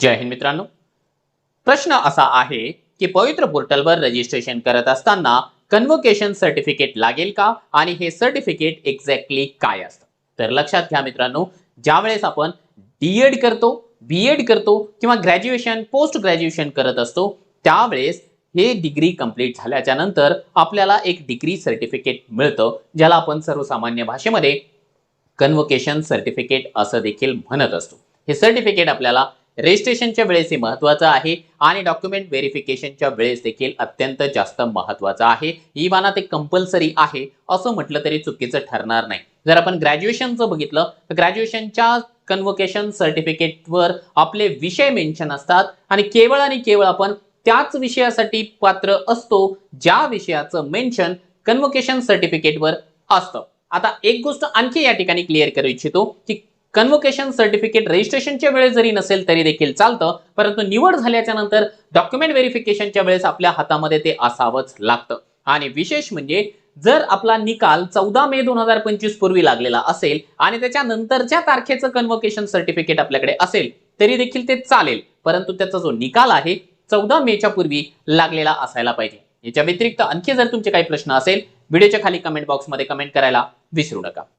जय हिंद मित्रांनो. प्रश्न असा आहे की पवित्र पोर्टलवर रजिस्ट्रेशन करत असताना कन्व्होकेशन सर्टिफिकेट लागेल का? आणि हे सर्टिफिकेट एक्झॅक्टली काय असतं? तर लक्षात घ्या मित्रांनो ज्यावेळेस आपण डी एड करतो बी एड करतो किंवा ग्रॅज्युएशन पोस्ट ग्रॅज्युएशन करत असतो त्यावेळेस हे डिग्री कंप्लीट झाल्याच्यानंतर आपल्याला एक डिग्री सर्टिफिकेट मिळतं ज्याला आपण सर्वसामान्य भाषेमध्ये कन्व्होकेशन सर्टिफिकेट असं देखील म्हणत असतो. हे सर्टिफिकेट आपल्याला रजिस्ट्रेशनच्या वेळेस हे महत्त्वाचं आहे आणि डॉक्युमेंट व्हेरिफिकेशनच्या वेळेस देखील अत्यंत जास्त महत्त्वाचं आहे. ही ते कंपल्सरी आहे असं म्हटलं तरी चुकीचं ठरणार नाही. जर आपण ग्रॅज्युएशनचं बघितलं तर ग्रॅज्युएशनच्या कन्व्होकेशन सर्टिफिकेटवर आपले विषय मेन्शन असतात आणि केवळ आणि केवळ आपण त्याच विषयासाठी पात्र असतो ज्या विषयाचं मेन्शन कन्व्होकेशन सर्टिफिकेटवर असतं. आता एक गोष्ट आणखी या ठिकाणी क्लिअर करू इच्छितो की कन्व्होकेशन सर्टिफिकेट रजिस्ट्रेशनच्या वेळेस जरी नसेल तरी देखील चालतं परंतु निवड झाल्याच्यानंतर डॉक्युमेंट व्हेरिफिकेशनच्या वेळेस आपल्या हातामध्ये ते असावंच लागतं. आणि विशेष म्हणजे जर आपला निकाल चौदा मे दोन हजार पंचवीस पूर्वी लागलेला असेल आणि त्याच्या नंतरच्या तारखेचं कन्व्होकेशन सर्टिफिकेट आपल्याकडे असेल तरी देखील ते चालेल. परंतु त्याचा जो निकाल आहे चौदा मेच्या पूर्वी लागलेला असायला पाहिजे. याच्या व्यतिरिक्त आणखी जर तुमचे काही प्रश्न असेल व्हिडिओच्या खाली कमेंट बॉक्समध्ये कमेंट करायला विसरू नका.